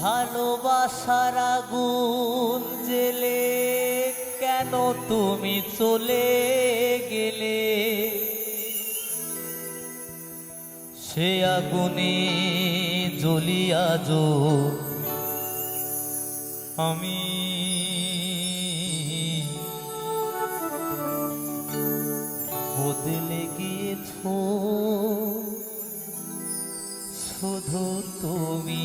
ভালোবাসার আগুন জেলে কেন তুমি চলে গেলে? সে আগুনে জ্বলিয়া যো, আমি বদলে গিয়েছ। শুধু তুমি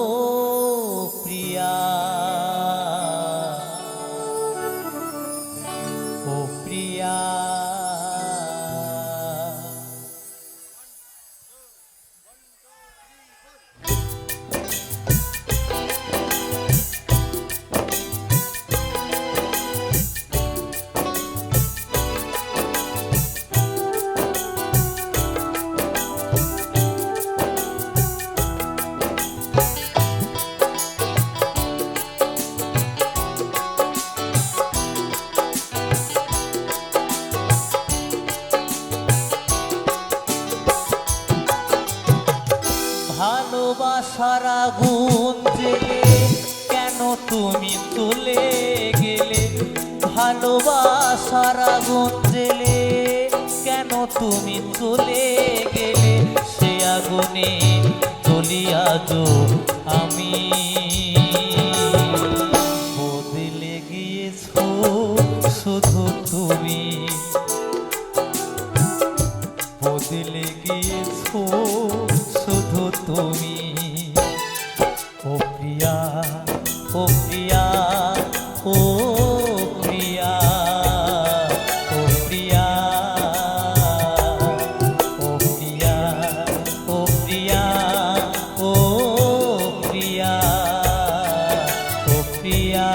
ভালোবাসার আগুন জেলে কেন তুমি চলে গেলে? ভালোবাসার আগুন জেলে কেন তুমি চলে গেলে? সে আগুনে চলিয়া যো আমি। বদলে গিয়েছো শুধু তুমি। দিয়া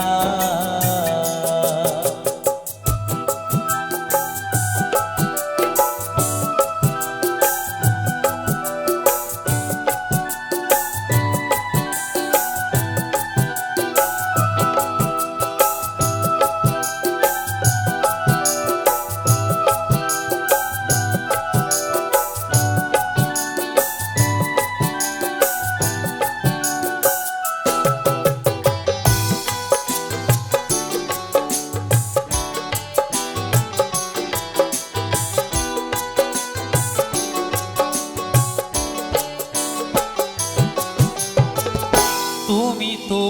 তো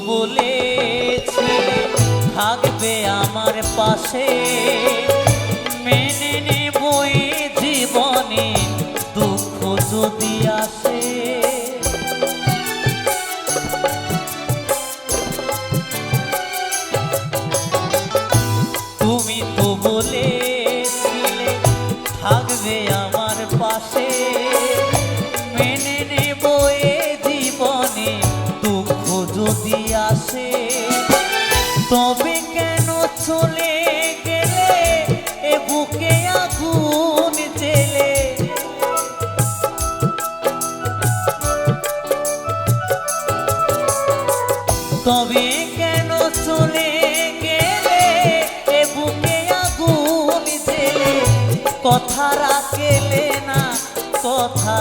থাকবে আমার পাশে। মেনে নেব এই জীবনে দুঃখ যদি আসে। তুমি তো বলেছিলে, থাকবে আমার পাশে। কথা রাখেলে না কথা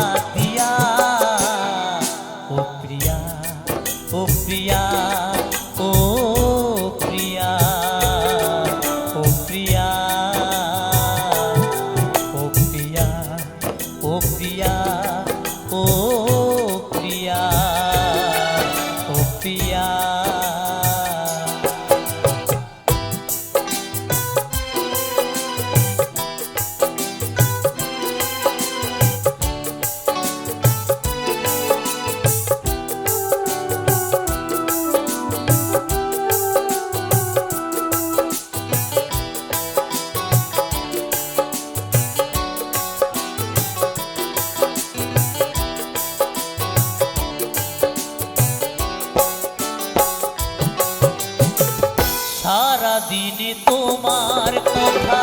দিনে তোমার কথা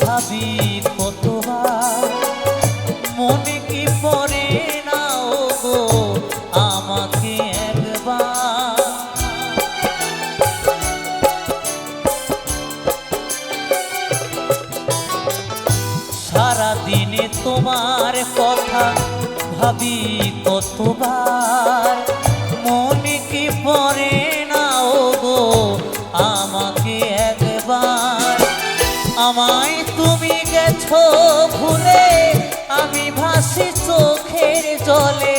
ভাবি কতবার। মনে কি পড়ে না, ও গো, আমাকে একবার? সারা দিনে তোমার কথা ভাবি কতবার? ভুলে আমি ভাসি চোখের জলে।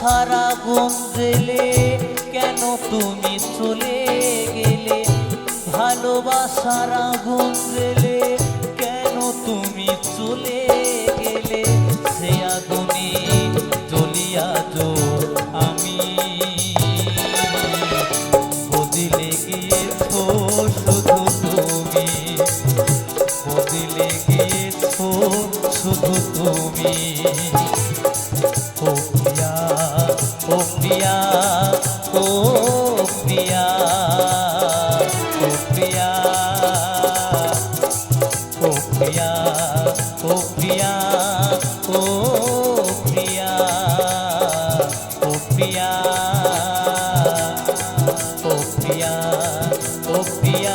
ভালোবাসার আগুন জেলে কেন তুমি চলে গেলে? ভালোবাসার আগুন জেলে কেন তুমি চলে গেলে? সে আগুনে জ্বলিয়া যো আমি। বদিলে গিয়েছো শুধু তুমি। বদিলে গিয়েছো শুধু তুমি। ও পিয়া ও পিয়া